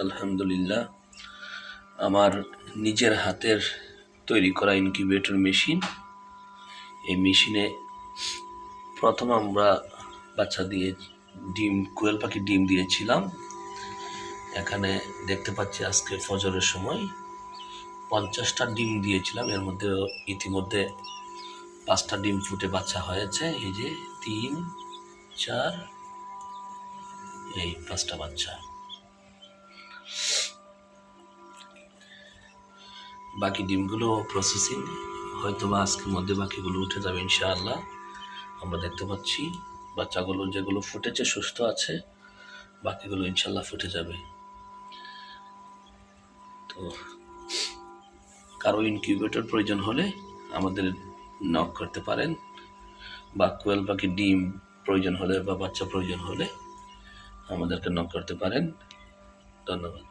আলহামদুলিল্লাহ, আমার নিজের হাতের তৈরি করা ইনকিউবেটর মেশিন এই মেশিনে প্রথম আমরা বাচ্চা দিয়ে ডিম, কোয়েল পাখি ডিম দিয়েছিলাম। এখানে দেখতে পাচ্ছি আজকে ফজরের সময়। পঞ্চাশটা ডিম দিয়েছিলাম, এর মধ্যে ইতিমধ্যে পাঁচটা ডিম ফুটে বাচ্চা হয়েছে। এই যে তিন, চার, এই পাঁচটা বাচ্চা। বাকি ডিমগুলো প্রসেসিং হয়তো বা আজকের মধ্যে বাকিগুলো উঠে যাবে ইনশাআল্লাহ। আমরা দেখতে পাচ্ছি বাচ্চাগুলো যেগুলো ফুটেছে সুস্থ আছে, বাকিগুলো ইনশাল্লাহ ফুটে যাবে। তো কারও ইনকিউবেটর প্রয়োজন হলে আমাদের নক করতে পারেন। বা কোয়েল পাখি ডিম প্রয়োজন হলে বা বাচ্চা প্রয়োজন হলে আমাদেরকে নক করতে পারেন। ধন্যবাদ।